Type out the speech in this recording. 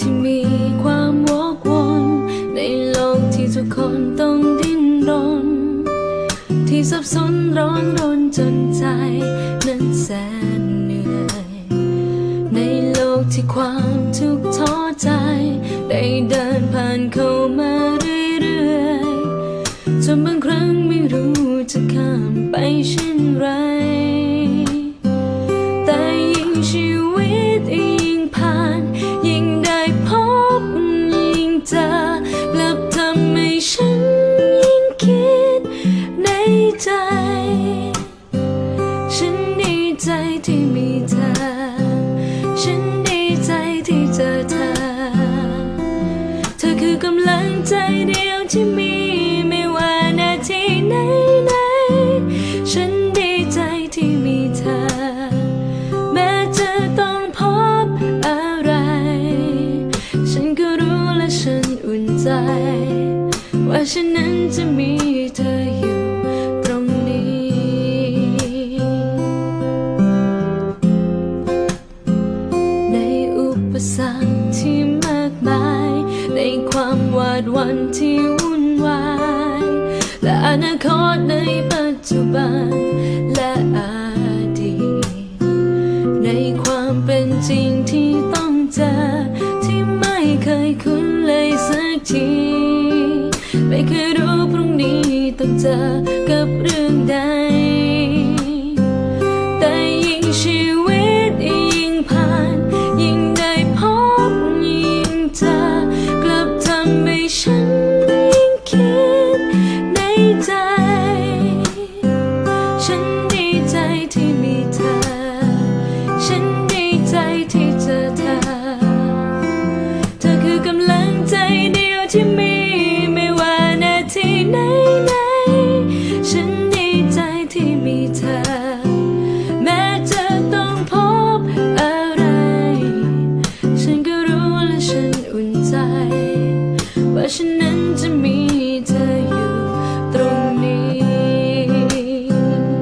ที่มีความวกวนในโลกที่ทุกคนต้องดิ้นรน ที่สับสนร้อนรนจนใจนั้นแสนเหนื่อย ในโลกที่ความทุกข์ท้อใจ ได้เดินผ่านเข้ามาเรื่อยๆจนบางครั้งไม่รู้จะข้ามไปเช่นไร ในใจ ฉันดีใจที่มีเธอ ฉันดีใจที่เจอเธอ เธอคือกำลังใจเดียวที่มีไม่ว่านาทีไหนไหนๆฉันดีใจที่มีเธอ แม้จะต้องพบอะไร ฉันก็รู้และฉันอุ่นใจ ว่าฉันนั้นจะมีเธอ ปสรรคที่มากมาย ในความหวาดวันที่วุ่นวาย และอนาคตในปัจจุบัน และอดีต ในความเป็นจริงที่ต้องเจอ ที่ไม่เคยคุ้นเลยสักที ไม่เคยรู้พรุ่งนี้ต้องเจอกับเรื่องใด